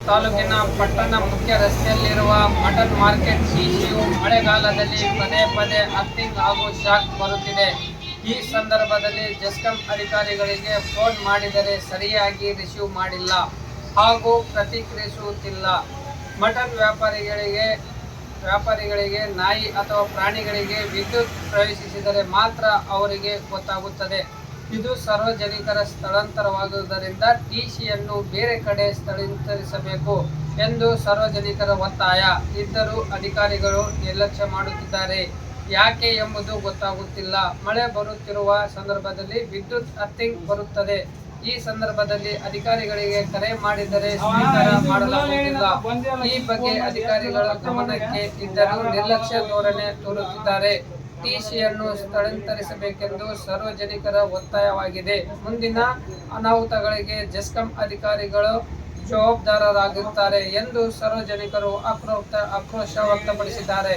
ತಾಲೂಕಿನ ಪಟ್ಟಣ ಮುಖ್ಯ ರಸ್ತೆಯಲ್ಲಿರುವ ಮಟನ್ ಮಾರ್ಕೆಟ್ ಶಿಶಿಯು ಮಳೆಗಾಲದಲ್ಲಿ ಪದೇ ಪದೇ ಅಕ್ಟಿಂಗ್ ಹಾಗೂ ಶಾಕ್ ಬರುತ್ತಿದೆ. ಈ ಸಂದರ್ಭದಲ್ಲಿ ಜಸ್ಕಂ ಅಧಿಕಾರಿಗಳಿಗೆ ಫೋನ್ ಮಾಡಿದರೆ ಸರಿಯಾಗಿ ರಿಸೀವ್ ಮಾಡಿಲ್ಲ ಹಾಗೂ ಪ್ರತಿಕ್ರಿಯಿಸುತ್ತಿಲ್ಲ. ಮಟನ್ ವ್ಯಾಪಾರಿಗಳಿಗೆ ವ್ಯಾಪಾರಿಗಳಿಗೆ, ನಾಯಿ ಅಥವಾ ಪ್ರಾಣಿಗಳಿಗೆ ವಿದ್ಯುತ್ ಪ್ರವೇಶಿಸಿದರೆ ಮಾತ್ರ ಅವರಿಗೆ ಗೊತ್ತಾಗುತ್ತದೆ. ಇದು ಸಾರ್ವಜನಿಕರ ಸ್ಥಳಾಂತರವಾಗುವುದರಿಂದ ಟಿಸಿಯನ್ನು ಬೇರೆ ಕಡೆ ಸ್ಥಳಾಂತರಿಸಬೇಕು ಎಂದು ಸಾರ್ವಜನಿಕರ ಒತ್ತಾಯ. ಇದ್ದರೂ ಅಧಿಕಾರಿಗಳು ನಿರ್ಲಕ್ಷ್ಯ ಮಾಡುತ್ತಿದ್ದಾರೆ. ಯಾಕೆ ಎಂಬುದು ಗೊತ್ತಾಗುತ್ತಿಲ್ಲ. ಮಳೆ ಬರುತ್ತಿರುವ ಸಂದರ್ಭದಲ್ಲಿ ವಿದ್ಯುತ್ ಅರ್ಥಿಂಗ್ ಬರುತ್ತದೆ. ಈ ಸಂದರ್ಭದಲ್ಲಿ ಅಧಿಕಾರಿಗಳಿಗೆ ಕರೆ ಮಾಡಿದರೆ ಸ್ವೀಕಾರ ಮಾಡಲಾಗುತ್ತಿಲ್ಲ ಈ ಬಗ್ಗೆ ಅಧಿಕಾರಿಗಳ ಗಮನಕ್ಕೆ ಇದ್ದರೂ ನಿರ್ಲಕ್ಷ್ಯ ಧೋರಣೆ ತೋರುತ್ತಿದ್ದಾರೆ. ಟಿಸಿಯನ್ನು ಸ್ಥಳಾಂತರಿಸಬೇಕೆಂದು ಸಾರ್ವಜನಿಕರ ಒತ್ತಾಯವಾಗಿದೆ. ಮುಂದಿನ ಅನಾಹುತಗಳಿಗೆ ಜೆಸ್ಕಾಂ ಅಧಿಕಾರಿಗಳು ಜವಾಬ್ದಾರರಾಗಿರುತ್ತಾರೆ ಎಂದು ಸಾರ್ವಜನಿಕರು ಆಕ್ರೋಶ ಆಕ್ರೋಶ ವ್ಯಕ್ತಪಡಿಸಿದ್ದಾರೆ.